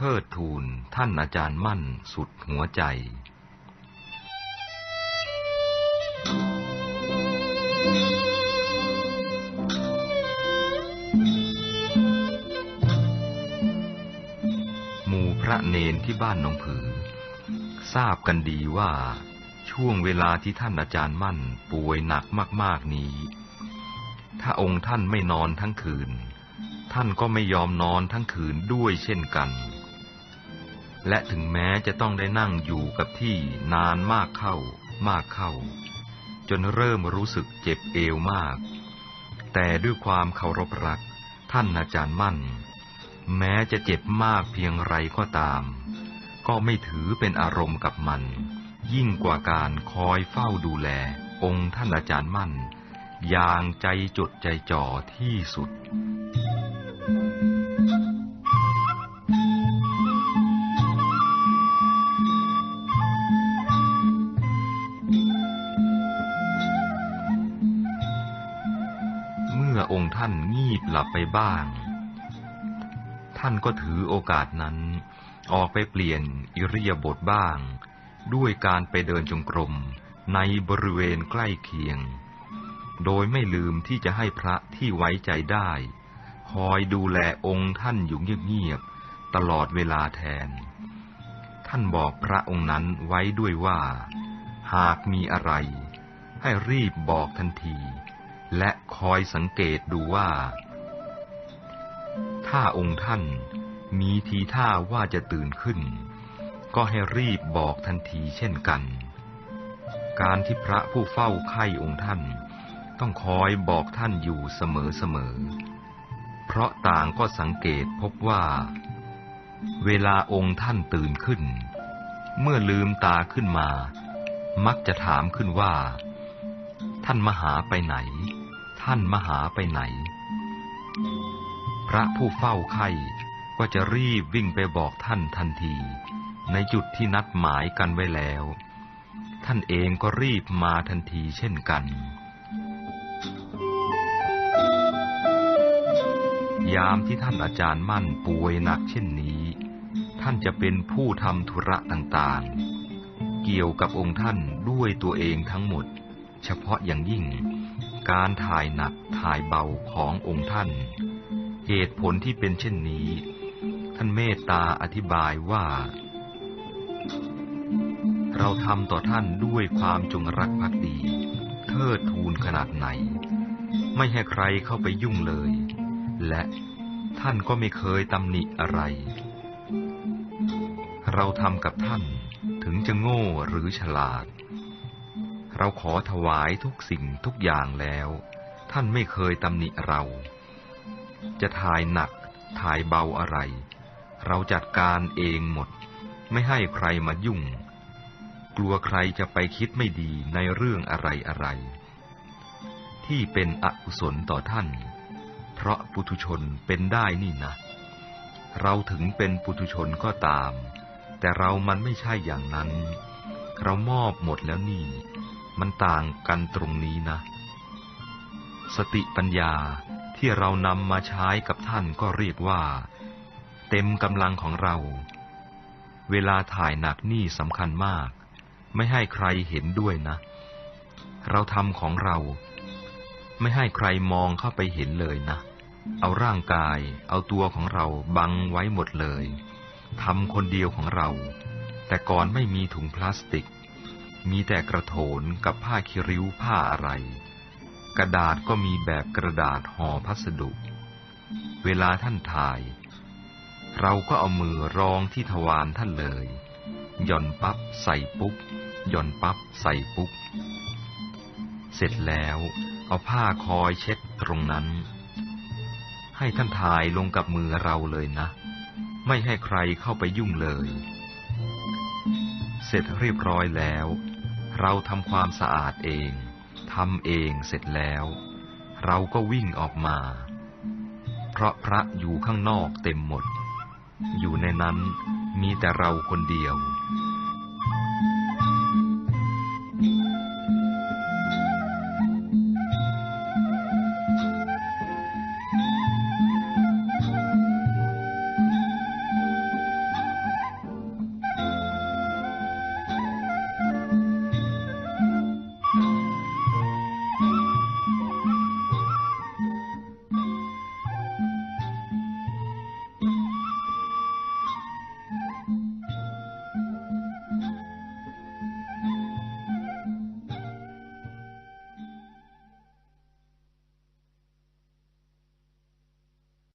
เทิดทูนท่านอาจารย์มั่นสุดหัวใจ หมู่พระเนนที่บ้านหนองผือ ทราบกันดีว่าช่วงเวลาที่ท่านอาจารย์มั่นป่วยหนักมากๆนี้ ถ้าองค์ท่านไม่นอนทั้งคืน ท่านก็ไม่ยอมนอนทั้งคืนด้วยเช่นกัน และถึงแม้จะต้องได้นั่งอยู่กับที่นานมากเข้า มากเข้า จนเริ่มรู้สึกเจ็บเอวมาก แต่ด้วยความเคารพรักท่านอาจารย์มั่น แม้จะเจ็บมากเพียงไรก็ตาม ก็ไม่ถือเป็นอารมณ์กับมัน ยิ่งกว่าการคอยเฝ้าดูแล องค์ท่านอาจารย์มั่น อย่างใจจดใจจ่อที่สุด มื่อองค์ท่านงีบหลับไปบ้าง ท่านก็ถือโอกาสนั้น ออกไปเปลี่ยนอิริยาบถบ้าง ด้วยการไปเดินจงกรมในบริเวณใกล้เคียง โดยไม่ลืมที่จะให้พระที่ไว้ใจได้ คอยดูแลองค์ท่านอยู่เงียบๆตลอดเวลาแทน ท่านบอกพระองค์นั้นไว้ด้วยว่า หากมีอะไร ให้รีบบอกทันที และคอยสังเกตดูว่า ถ้าองค์ท่านมีทีท่าว่าจะตื่นขึ้น ก็ให้รีบบอกทันทีเช่นกัน การที่พระผู้เฝ้าไข้องค์ท่าน ต้องคอยบอกท่านอยู่เสมอๆเพราะต่างก็สังเกตพบว่า เวลาองค์ท่านตื่นขึ้น เมื่อลืมตาขึ้นมา มักจะถามขึ้นว่า ท่านมหาไปไหน ท่านมหาไปไหน พระผู้เฝ้าไข้ก็จะรีบวิ่งไปบอกท่านทันที ในจุดที่นัดหมายกันไว้แล้ว ท่านเองก็รีบมาทันทีเช่นกัน ยามที่ท่านอาจารย์มั่นป่วยหนักเช่นนี้ ท่านจะเป็นผู้ทำธุระต่างๆ เกี่ยวกับองค์ท่านด้วยตัวเองทั้งหมด เฉพาะอย่างยิ่ง การถ่ายหนักถ่ายเบาขององค์ท่าน เหตุผลที่เป็นเช่นนี้ ท่านเมตตาอธิบายว่า เราทำต่อท่านด้วยความจงรักภักดี เทิดทูนขนาดไหน ไม่ให้ใครเข้าไปยุ่งเลย และท่านก็ไม่เคยตำหนิอะไร เราทำกับท่านถึงจะโง่หรือฉลาด เราขอถวายทุกสิ่งทุกอย่างแล้ว ท่านไม่เคยตำหนิเรา จะถ่ายหนักถ่ายเบาอะไร เราจัดการเองหมด ไม่ให้ใครมายุ่ง กลัวใครจะไปคิดไม่ดีในเรื่องอะไรอะไร ที่เป็นอกุศลต่อท่าน เพราะปุถุชนเป็นได้นี่นะ เราถึงเป็นปุถุชนก็ตาม แต่เรามันไม่ใช่อย่างนั้น เรามอบหมดแล้วนี่ มันต่างกันตรงนี้นะ สติปัญญาที่เรานำมาใช้กับท่านก็เรียกว่า เต็มกำลังของเรา เวลาถ่ายหนักนี่สำคัญมาก ไม่ให้ใครเห็นด้วยนะ เราทำของเรา ไม่ให้ใครมองเข้าไปเห็นเลยนะ เอาร่างกาย เอาตัวของเราบังไว้หมดเลยทำคนเดียวของเรา แต่ก่อนไม่มีถุงพลาสติก มีแต่กระโถนกับผ้าคิริ้วผ้าอะไร กระดาษก็มีแบบกระดาษห่อพัสดุ เวลาท่านถ่าย เราก็เอามือรองที่ทวารท่านเลยหย่อนปั๊บใส่ปุ๊บหย่อนปั๊บใส่ปุ๊บเสร็จแล้วเอาผ้าคอยเช็ดตรงนั้น ให้ท่านถ่ายลงกับมือเราเลยนะ ไม่ให้ใครเข้าไปยุ่งเลย เสร็จเรียบร้อยแล้ว เราทำความสะอาดเองทำเองเสร็จแล้ว เราก็วิ่งออกมา เพราะพระอยู่ข้างนอกเต็มหมด อยู่ในนั้นมีแต่เราคนเดียว